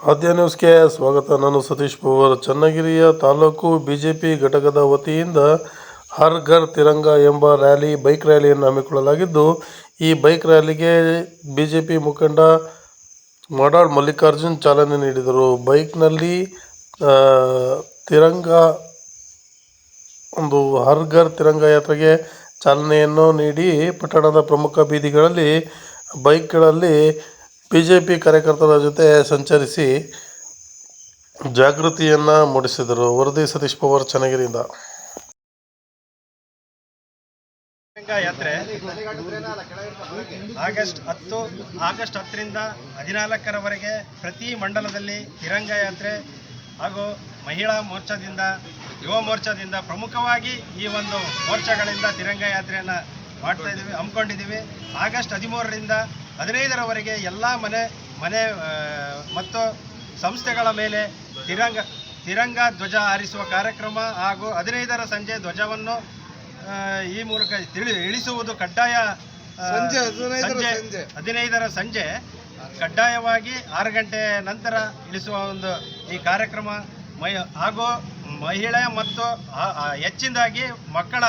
ಆದ್ಯ ನ್ಯೂಸ್ಗೆ ಸ್ವಾಗತ. ನಾನು ಸತೀಶ್ ಪವಾರ್. ಚನ್ನಗಿರಿಯ ತಾಲೂಕು ಬಿಜೆಪಿ ಘಟಕದ ವತಿಯಿಂದ ಹರ್ ಘರ್ ತಿರಂಗ ಎಂಬ ರ್ಯಾಲಿ, ಬೈಕ್ ರ್ಯಾಲಿಯನ್ನು ಹಮ್ಮಿಕೊಳ್ಳಲಾಗಿದ್ದು, ಈ ಬೈಕ್ ರ್ಯಾಲಿಗೆ ಬಿಜೆಪಿ ಮುಖಂಡ ಮಾಡಾಳ್ ಮಲ್ಲಿಕಾರ್ಜುನ್ ಚಾಲನೆ ನೀಡಿದರು. ಬೈಕ್ನಲ್ಲಿ ತಿರಂಗ, ಒಂದು ಹರ್ ಘರ್ ತಿರಂಗ ಯಾತ್ರೆಗೆ ಚಾಲನೆಯನ್ನು ನೀಡಿ, ಪಟ್ಟಣದ ಪ್ರಮುಖ ಬೀದಿಗಳಲ್ಲಿ ಬೈಕ್ಗಳಲ್ಲಿ ಬಿ ಜೆ ಪಿ ಕಾರ್ಯಕರ್ತರ ಜೊತೆ ಸಂಚರಿಸಿ ಜಾಗೃತಿಯನ್ನು ಮೂಡಿಸಿದರು. ವರದಿ ಸತೀಶ್ ಪವಾರ್, ಚನ್ನಗಿರಿಯಿಂದ. ಯಾತ್ರೆ ಆಗಸ್ಟ್ ಹತ್ತು, ಆಗಸ್ಟ್ ಹತ್ತರಿಂದ ಹದಿನಾಲ್ಕರವರೆಗೆ ಪ್ರತಿ ಮಂಡಲದಲ್ಲಿ ತಿರಂಗ ಯಾತ್ರೆ ಹಾಗೂ ಮಹಿಳಾ ಮೋರ್ಚಾದಿಂದ, ಯುವ ಮೋರ್ಚಾದಿಂದ ಪ್ರಮುಖವಾಗಿ ಈ ಒಂದು ಮೋರ್ಚಾಗಳಿಂದ ತಿರಂಗ ಯಾತ್ರೆಯನ್ನು ಮಾಡ್ತಾ ಇದ್ದೀವಿ, ಹಮ್ಮಿಕೊಂಡಿದ್ದೀವಿ. ಆಗಸ್ಟ್ ಹದಿಮೂರರಿಂದ ಹದಿನೈದರವರೆಗೆ ಎಲ್ಲ ಮನೆ ಮನೆ ಮತ್ತು ಸಂಸ್ಥೆಗಳ ಮೇಲೆ ತಿರಂಗ ತಿರಂಗ ಧ್ವಜ ಹಾರಿಸುವ ಕಾರ್ಯಕ್ರಮ ಹಾಗೂ ಹದಿನೈದರ ಸಂಜೆ ಧ್ವಜವನ್ನು ಈ ಮೂಲಕ ತಿಳಿ ಇಳಿಸುವುದು ಕಡ್ಡಾಯ ಸಂಜೆ ಹದಿನೈದರ ಸಂಜೆ ಕಡ್ಡಾಯವಾಗಿ ಆರು ಗಂಟೆ ನಂತರ ಇಳಿಸುವ ಒಂದು ಈ ಕಾರ್ಯಕ್ರಮ ಮೈ ಹಾಗೂ ಮಹಿಳೆ ಮತ್ತು ಹೆಚ್ಚಿನದಾಗಿ ಮಕ್ಕಳ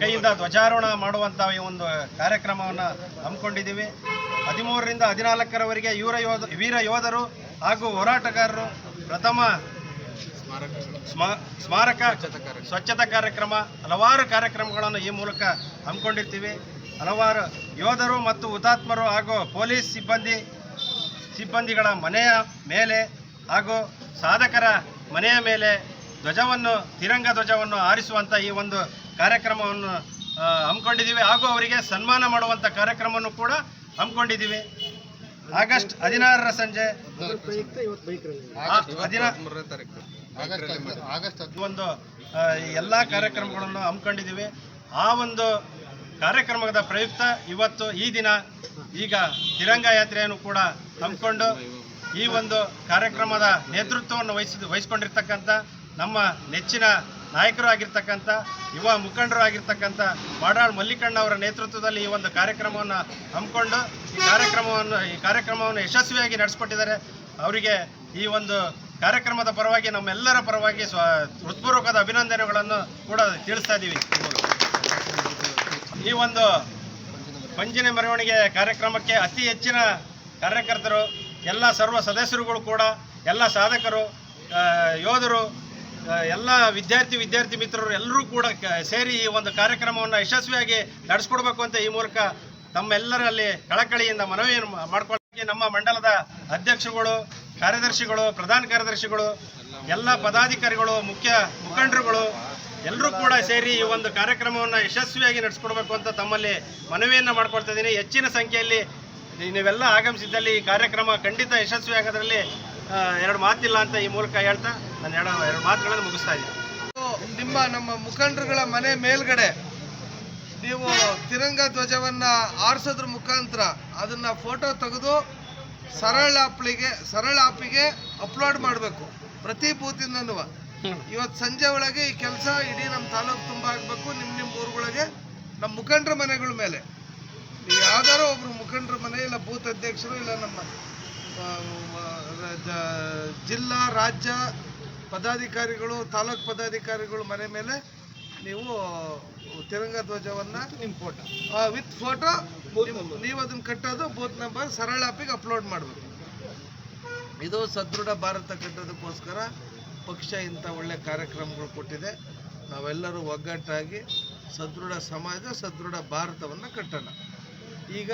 ಕೈಯಿಂದ ಧ್ವಜಾರೋಹಣ ಮಾಡುವಂಥ ಈ ಒಂದು ಕಾರ್ಯಕ್ರಮವನ್ನು ಹಮ್ಮಿಕೊಂಡಿದ್ದೀವಿ. ಹದಿಮೂರರಿಂದ ಹದಿನಾಲ್ಕರವರೆಗೆ ಯುವ ಯೋಧ, ವೀರ ಯೋಧರು ಹಾಗೂ ಹೋರಾಟಗಾರರು ಪ್ರಥಮ ಸ್ಮ- ಸ್ಮಾರಕ, ಸ್ವಚ್ಛತಾ ಕಾರ್ಯಕ್ರಮ, ಹಲವಾರು ಕಾರ್ಯಕ್ರಮಗಳನ್ನು ಈ ಮೂಲಕ ಹಮ್ಮಿಕೊಂಡಿರ್ತೀವಿ. ಹಲವಾರು ಯೋಧರು ಮತ್ತು ಹುತಾತ್ಮರು ಹಾಗೂ ಪೊಲೀಸ್ ಸಿಬ್ಬಂದಿ, ಸಿಬ್ಬಂದಿಗಳ ಮನೆಯ ಮೇಲೆ ಹಾಗೂ ಸಾಧಕರ ಮನೆಯ ಮೇಲೆ ಧ್ವಜವನ್ನು, ತಿರಂಗ ಧ್ವಜವನ್ನು ಹಾರಿಸುವಂಥ ಈ ಒಂದು ಕಾರ್ಯಕ್ರಮವನ್ನು ಹಮ್ಮಿಕೊಂಡಿದ್ದೀವಿ. ಹಾಗೂ ಅವರಿಗೆ ಸನ್ಮಾನ ಮಾಡುವಂಥ ಕಾರ್ಯಕ್ರಮವನ್ನು ಕೂಡ ಹಮ್ಮಿಕೊಂಡಿದ್ದೀವಿ. ಆಗಸ್ಟ್ ಹದಿನಾರರ ಸಂಜೆ. ಒಂದು ಎಲ್ಲ ಕಾರ್ಯಕ್ರಮಗಳನ್ನು ಹಮ್ಮಿಕೊಂಡಿದ್ದೀವಿ. ಆ ಒಂದು ಕಾರ್ಯಕ್ರಮದ ಪ್ರಯುಕ್ತ ಇವತ್ತು ಈ ದಿನ ಈಗ ತಿರಂಗ ಯಾತ್ರೆಯನ್ನು ಕೂಡ ಹಮ್ಮಿಕೊಂಡು ಈ ಒಂದು ಕಾರ್ಯಕ್ರಮದ ನೇತೃತ್ವವನ್ನು ವಹಿಸಿ ವಹಿಸ್ಕೊಂಡಿರ್ತಕ್ಕಂಥ ನಮ್ಮ ನೆಚ್ಚಿನ ನಾಯಕರು ಆಗಿರ್ತಕ್ಕಂಥ ಯುವ ಮುಖಂಡರು ಆಗಿರ್ತಕ್ಕಂಥ ಮಾಡಾಳ್ ಮಲ್ಲಿಕಣ್ಣ ಅವರ ನೇತೃತ್ವದಲ್ಲಿ ಈ ಒಂದು ಕಾರ್ಯಕ್ರಮವನ್ನು ಹಮ್ಮಿಕೊಂಡು ಈ ಕಾರ್ಯಕ್ರಮವನ್ನು ಈ ಕಾರ್ಯಕ್ರಮವನ್ನು ಯಶಸ್ವಿಯಾಗಿ ನಡೆಸ್ಕೊಟ್ಟಿದ್ದಾರೆ. ಅವರಿಗೆ ಈ ಒಂದು ಕಾರ್ಯಕ್ರಮದ ಪರವಾಗಿ ನಮ್ಮೆಲ್ಲರ ಪರವಾಗಿ ಸ್ವ, ಹೃತ್ಪೂರ್ವಕದ ಅಭಿನಂದನೆಗಳನ್ನು ಕೂಡ ತಿಳಿಸ್ತಾ ಇದ್ದೀವಿ. ಈ ಒಂದು ಪಂಜಿನ ಮೆರವಣಿಗೆ ಕಾರ್ಯಕ್ರಮಕ್ಕೆ ಅತಿ ಹೆಚ್ಚಿನ ಕಾರ್ಯಕರ್ತರು, ಎಲ್ಲ ಸರ್ವ ಸದಸ್ಯರುಗಳು ಕೂಡ, ಎಲ್ಲ ಸಾಧಕರು ಯೋಧರು ಎಲ್ಲ ವಿದ್ಯಾರ್ಥಿ ವಿದ್ಯಾರ್ಥಿ ಮಿತ್ರರು ಎಲ್ಲರೂ ಕೂಡ ಸೇರಿ ಈ ಒಂದು ಕಾರ್ಯಕ್ರಮವನ್ನು ಯಶಸ್ವಿಯಾಗಿ ನಡೆಸ್ಕೊಡ್ಬೇಕು ಅಂತ ಈ ಮೂಲಕ ತಮ್ಮೆಲ್ಲರಲ್ಲಿ ಕಳಕಳಿಯಿಂದ ಮನವಿಯನ್ನು ಮಾಡ್ಕೊಳ್ಳೋಕೆ ನಮ್ಮ ಮಂಡಲದ ಅಧ್ಯಕ್ಷರುಗಳು ಕಾರ್ಯದರ್ಶಿಗಳು, ಪ್ರಧಾನ ಕಾರ್ಯದರ್ಶಿಗಳು, ಎಲ್ಲ ಪದಾಧಿಕಾರಿಗಳು, ಮುಖ್ಯ ಮುಖಂಡರುಗಳು ಎಲ್ಲರೂ ಕೂಡ ಸೇರಿ ಈ ಒಂದು ಕಾರ್ಯಕ್ರಮವನ್ನು ಯಶಸ್ವಿಯಾಗಿ ನಡೆಸ್ಕೊಡ್ಬೇಕು ಅಂತ ತಮ್ಮಲ್ಲಿ ಮನವಿಯನ್ನು ಮಾಡ್ಕೊಳ್ತಾ ಇದ್ದೀನಿ. ಹೆಚ್ಚಿನ ಸಂಖ್ಯೆಯಲ್ಲಿ ನೀವೆಲ್ಲ ಆಗಮಿಸಿದ್ದಲ್ಲಿ ಈ ಕಾರ್ಯಕ್ರಮ ಖಂಡಿತ ಯಶಸ್ವಿ ಆಗೋದ್ರಲ್ಲಿ ಎರಡು ಮಾತಿಲ್ಲ ಅಂತ ಈ ಮೂಲಕ ಹೇಳ್ತಾ ನಾನು ಎರಡು ಎರಡು ಮಾತುಗಳನ್ನು ಮುಗಿಸ್ತಾ ಇದ್ದೀನಿ. ನಿಮ್ಮ ನಮ್ಮ ಮುಖಂಡರುಗಳ ಮನೆ ಮೇಲ್ಗಡೆ ನೀವು ತಿರಂಗ ಧ್ವಜವನ್ನ ಆರಿಸೋದ್ರ ಮುಖಾಂತರ ಅದನ್ನ ಫೋಟೋ ತೆಗೆದು ಸರಳ ಆಪ್ಲಿಗೆ ಸರಳ ಆಪಿಗೆ ಅಪ್ಲೋಡ್ ಮಾಡಬೇಕು. ಪ್ರತಿ ಬೂತಿಂದನೂ. ಇವತ್ತು ಸಂಜೆ ಒಳಗೆ ಈ ಕೆಲಸ ಇಡೀ ನಮ್ಮ ತಾಲೂಕು ತುಂಬ ಆಗಬೇಕು ನಿಮ್ಮ ನಿಮ್ಮ ಊರುಗಳಿಗೆ ನಮ್ಮ ಮುಖಂಡರ ಮನೆಗಳ ಮೇಲೆ. ಯಾವ್ದಾರು ಯಾವ್ದಾರೋ ಒಬ್ರು ಮುಖಂಡರ ಮನೆ ಇಲ್ಲ ಬೂತ್ ಅಧ್ಯಕ್ಷರು ಇಲ್ಲ ನಮ್ಮ ಜಿಲ್ಲಾ ರಾಜ್ಯ ಪದಾಧಿಕಾರಿಗಳು ತಾಲೂಕ್ ಪದಾಧಿಕಾರಿಗಳು ಮನೆ ಮೇಲೆ ನೀವು ತಿರಂಗ ಧ್ವಜವನ್ನ ನಿಮ್ಮ ಫೋಟೋ ವಿತ್ ಫೋಟೋ ನೀವು ಅದನ್ನು ಕಟ್ಟೋದು ಬೂತ್ ನಂಬರ್ ಸರಳ ಆಪಿಗೆ ಅಪ್ಲೋಡ್ ಮಾಡಬೇಕು. ಇದು ಸದೃಢ ಭಾರತ ಕಟ್ಟೋದಕ್ಕೋಸ್ಕರ ಪಕ್ಷ ಇಂಥ ಒಳ್ಳೆ ಕಾರ್ಯಕ್ರಮಗಳು ಕೊಟ್ಟಿದೆ. ನಾವೆಲ್ಲರೂ ಒಗ್ಗಟ್ಟಾಗಿ ಸದೃಢ ಸಮಾಜ ಸದೃಢ ಭಾರತವನ್ನು ಕಟ್ಟೋಣ. ಈಗ